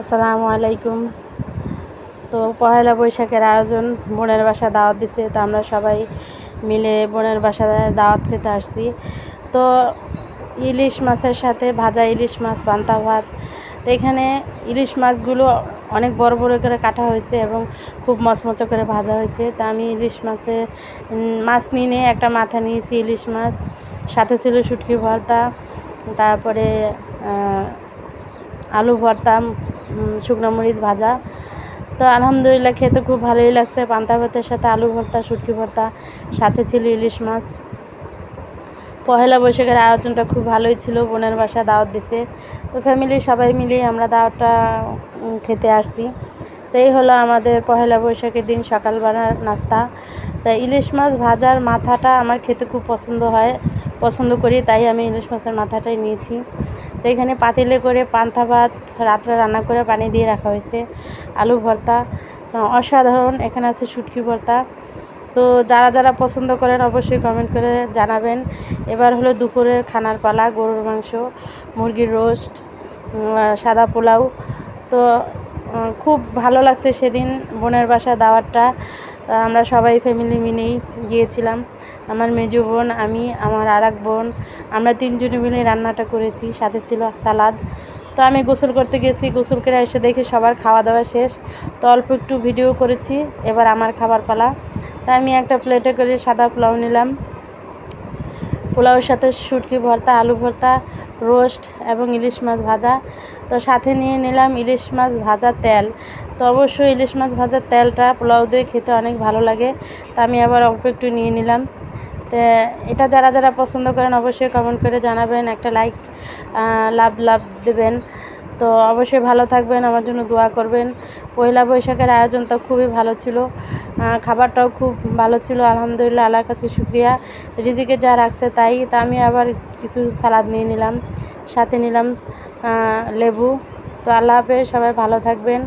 আসসালামু আলাইকুম। তো পহেলা বৈশাখের আয়োজন, বোনের বাসা দাওয়াত দিছে, তো আমরা সবাই মিলে বোনের বাসায় দাওয়াত খেতে আসছি। তো ইলিশ মাছের সাথে ভাজা ইলিশ মাছ, পান্তা ভাত, তো এখানে ইলিশ মাছগুলো অনেক বড় বড় করে কাটা হয়েছে এবং খুব মচমচে করে ভাজা হয়েছে। তা আমি ইলিশ মাছে মাছ নিয়ে একটা মাথা নিয়েছি ইলিশ মাছ, সাথে ছিল শুটকি ভর্তা, তারপরে আলু ভর্তা শুকনো মরিচ ভাজা। তো আলহামদুলিল্লাহ খেতে খুব ভালোই লাগছে। পান্তা ভাতের সাথে আলু ভর্তা, শুটকি ভর্তা, সাথে ছিল ইলিশ মাছ। পহেলা বৈশাখের আয়োজনটা খুব ভালোই ছিল। বোনের বাসা দাওয়াত দিছে। তো ফ্যামিলি সবাই মিলেই আমরা দাওয়াতটা খেতে আসছি। তো এই হলো আমাদের পহেলা বৈশাখের দিন সকালবেলার নাস্তা। তা ইলিশ মাছ ভাজার মাথাটা আমার খেতে খুব পছন্দ হয়, পছন্দ করি, তাই আমি ইলিশ মাছের মাথাটাই নিয়েছি। তো এখানে পাতিলে করে পান্তা ভাত রাত্রে রান্না করে পানি দিয়ে রাখা হয়েছে। আলু ভর্তা অসাধারণ। এখানে আছে শুটকি ভর্তা। তো যারা যারা পছন্দ করেন অবশ্যই কমেন্ট করে জানাবেন। এবার হলো দুপুরের খানার পালা গরুর মাংস মুরগির রোস্ট সাদা পোলাও। তো খুব ভালো লাগছে সেদিন বোনের বাসা দাওয়াতটা। আহ, আমরা সবাই ফ্যামিলি মিলেই গিয়েছিলাম। আমার মেজো বোন, আমি, আমার আর বোন, আমরা তিনজনে মিলে রান্নাটা করেছি, সাথে ছিল সালাদ। তো আমি গোসল করতে গেছি, গোসল করে এসে দেখি সবার খাওয়া দাওয়া শেষ। তো অল্প একটু ভিডিও করেছি, এবার আমার খাবার পালা। তাই আমি একটা প্লেটে করে সাদা পোলাও নিলাম। পোলাওর সাথে শুটকি ভর্তা, আলু ভর্তা রোস্ট এবং ইলিশ মাছ ভাজা। তো সাথে নিয়ে নিলাম ইলিশ মাছ ভাজা তেল। তো অবশ্যই ইলিশ মাছ ভাজার তেলটা পোলাও দিয়ে খেতে অনেক ভালো লাগে। তা আমি আবার অল্প একটু নিয়ে নিলাম। তো এটা যারা যারা পছন্দ করেন অবশ্যই কমেন্ট করে জানাবেন, একটা লাইক লাভ লাভ দেবেন। তো অবশ্যই ভালো থাকবেন, আমার জন্য দোয়া করবেন। পয়লা বৈশাখের আয়োজনটা খুবই ভালো ছিল। খাবারটাও খুব ভালো ছিল, আলহামদুলিল্লাহ, আল্লাহর কাছে শুক্রিয়া। রিজিকে যা রাখছে তাই, তা আমি আবার কিছু সালাদ নিয়ে নিলাম, সাথে নিলাম লেবু। তো আল্লাহ হাফেজ, সবাই ভালো থাকবেন।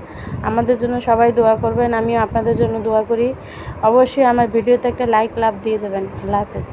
আমাদের জন্য সবাই দোয়া করবেন, আমিও আপনাদের জন্য দোয়া করি। অবশ্যই আমার ভিডিওতে একটা লাইক লাভ দিয়ে যাবেন। আল্লাহ হাফেজ।